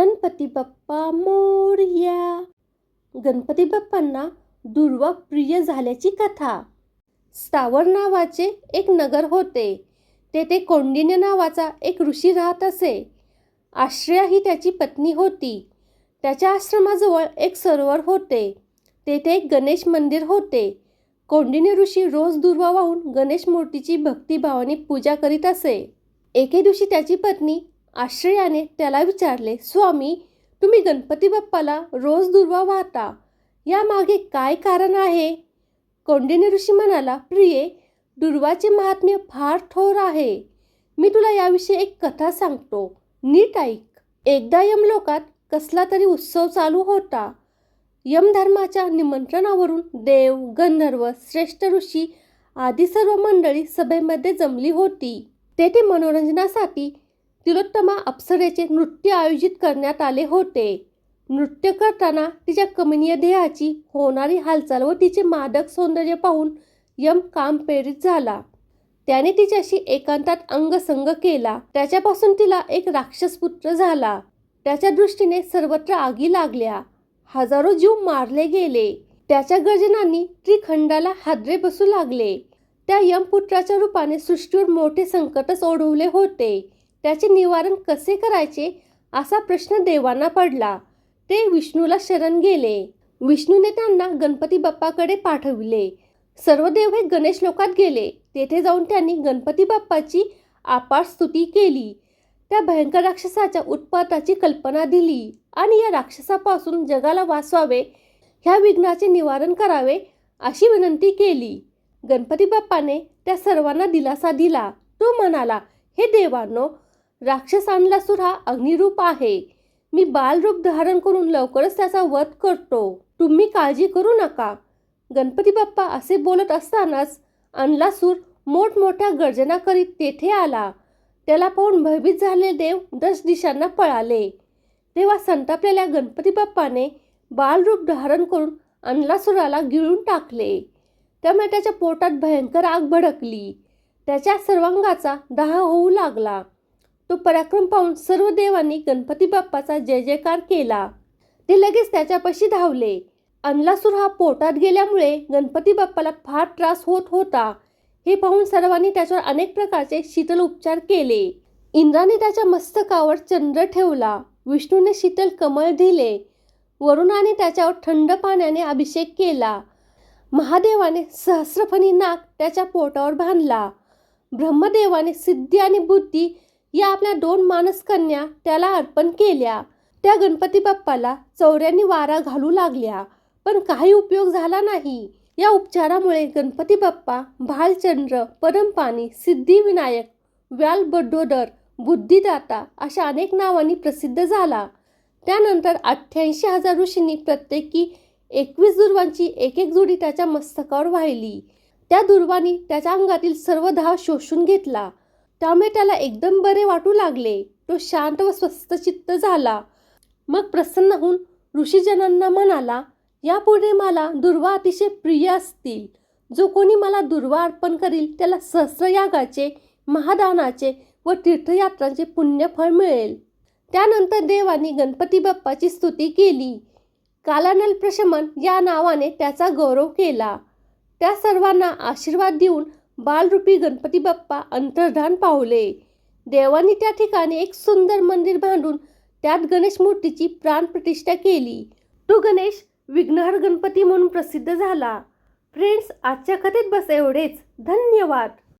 गणपती बाप्पा मोरया. गणपती बाप्पांना दुर्वा प्रिय झाल्याची कथा. स्थावर नावाचे एक नगर होते. तेथे कौंडिन्य नावाचा एक ऋषी राहत असे. आश्रया ही त्याची पत्नी होती. त्याच्या आश्रमाजवळ एक सरोवर होते. तेथे एक गणेश मंदिर होते. कौंडिन्य ऋषी रोज दुर्वा वाहून गणेश मूर्तीची भक्तिभावाने पूजा करीत असे. एके दिवशी त्याची पत्नी आश्रयाने त्याला विचारले स्वामी तुम्ही गणपती बाप्पाला रोज दुर्वा वाहता? यामागे काय कारण आहे? कौंडिन्य ऋषी म्हणाला प्रिये दुर्वाचे महात्म्य फार थोर आहे. मी तुला याविषयी एक कथा सांगतो. नीट ऐक. एकदा यमलोकात कसला तरी उत्सव चालू होता. यमधर्माच्या निमंत्रणावरून देव गंधर्व श्रेष्ठ ऋषी आदी सर्व मंडळी सभेमध्ये जमली होती. तेथे मनोरंजनासाठी तिलोत्तमा अप्सरेचे नृत्य आयोजित करण्यात आले होते. नृत्य करताना तिच्या कमनीय देहाची होणारी हालचाल व तिचे मादक सौंदर्य पाहून यम काम प्रेरित झाला. त्याने तिच्याशी एकांतात अंगसंग केला. त्याच्यापासून तिला एक राक्षस पुत्र झाला. त्याच्या दृष्टीने सर्वत्र आगी लागल्या. हजारो जीव मारले गेले. त्याच्या गर्जनांनी त्रिखंडाला हादरे बसू लागले. त्या यमपुत्राच्या रूपाने सृष्टीवर मोठे संकटच ओढवले होते. त्याचे निवारण कसे करायचे असा प्रश्न देवांना पडला. ते विष्णूला शरण गेले. विष्णूने त्यांना गणपती बाप्पाकडे पाठविले. सर्व देव हे गणेश लोकात गेले. तेथे जाऊन त्यांनी गणपती बाप्पाची आपार स्तुती केली. त्या भयंकर राक्षसाच्या उत्पाताची कल्पना दिली आणि या राक्षसापासून जगाला वाचवावे ह्या विघ्नाचे निवारण करावे अशी विनंती केली. गणपती बाप्पाने त्या सर्वांना दिलासा दिला. तो म्हणाला हे देवांनो राक्षस सुद्धा हा अग्निरूप आहे. मी बालरूप धारण करून लवकरच त्याचा वध करतो. तुम्ही काळजी करू नका. गणपती बाप्पा असे बोलत असतानाच अनलासूर मोठमोठ्या गर्जना करीत तेथे आला. त्याला पाहून भयभीत झालेले देव दश दिशांना पळाले. तेव्हा संतापलेल्या गणपती बाप्पाने बालरूप धारण करून अनलासुराला गिळून टाकले. त्यामुळे त्याच्या पोटात भयंकर आग भडकली. त्याच्या सर्वांगाचा दाह होऊ लागला. तो पराक्रम पाहून सर्व देवांनी गणपती बाप्पाचा जय जयकार केला. ते लगेच त्याच्यापाशी धावले. अनलासूर हा पोटात गेल्यामुळे गणपती बाप्पाला फार त्रास होत होता. हे पाहून सर्वांनी त्याच्यावर अनेक प्रकारचे शीतल उपचार केले. इंद्राने त्याच्या मस्तकावर चंद्र ठेवला. विष्णूने शीतल कमळ दिले. वरुणाने त्याच्यावर थंड पाण्याने अभिषेक केला. महादेवाने सहस्रफणी नाग त्याच्या पोटावर बांधला. ब्रह्मदेवाने सिद्धी आणि बुद्धी या आपल्या दोन मानसकन्या त्याला अर्पण केल्या. त्या गणपती बाप्पाला चौऱ्यांनी वारा घालू लागल्या. पण काही उपयोग झाला नाही. या उपचारामुळे गणपती बाप्पा भालचंद्र परमपाणी सिद्धिविनायक व्याल बडोदर बुद्धिदाता अशा अनेक नावांनी प्रसिद्ध झाला. त्यानंतर अठ्ठ्याऐंशी हजार ऋषींनी प्रत्येकी एकवीस दुर्वांची एक एक जोडी त्याच्या मस्तकावर वाहिली. त्या दुर्वांनी त्याच्या अंगातील सर्व धाव शोषून घेतला. त्यामुळे त्याला एकदम बरे वाटू लागले. तो शांत व स्वस्तचित्त झाला. मग प्रसन्न होऊन ऋषीजनांना म्हणाला यापुढे मला दुर्वा अतिशय प्रिय असतील. जो कोणी मला दुर्वा अर्पण करील त्याला सहस्रयागाचे महादानाचे व तीर्थयात्रांचे पुण्यफळ मिळेल. त्यानंतर देवानी गणपती बाप्पाची स्तुती केली. कालानल प्रशमन या नावाने त्याचा गौरव केला. त्या सर्वांना आशीर्वाद देऊन बालरूपी गणपती बाप्पा अंतर्धान पावले. देवानी त्या ठिकाणी एक सुंदर मंदिर बांधून त्यात गणेश मूर्तीची प्राणप्रतिष्ठा केली. तो गणेश विघ्नहर गणपती म्हणून प्रसिद्ध झाला. फ्रेंड्स आजच्या कथेत बस एवढेच. धन्यवाद.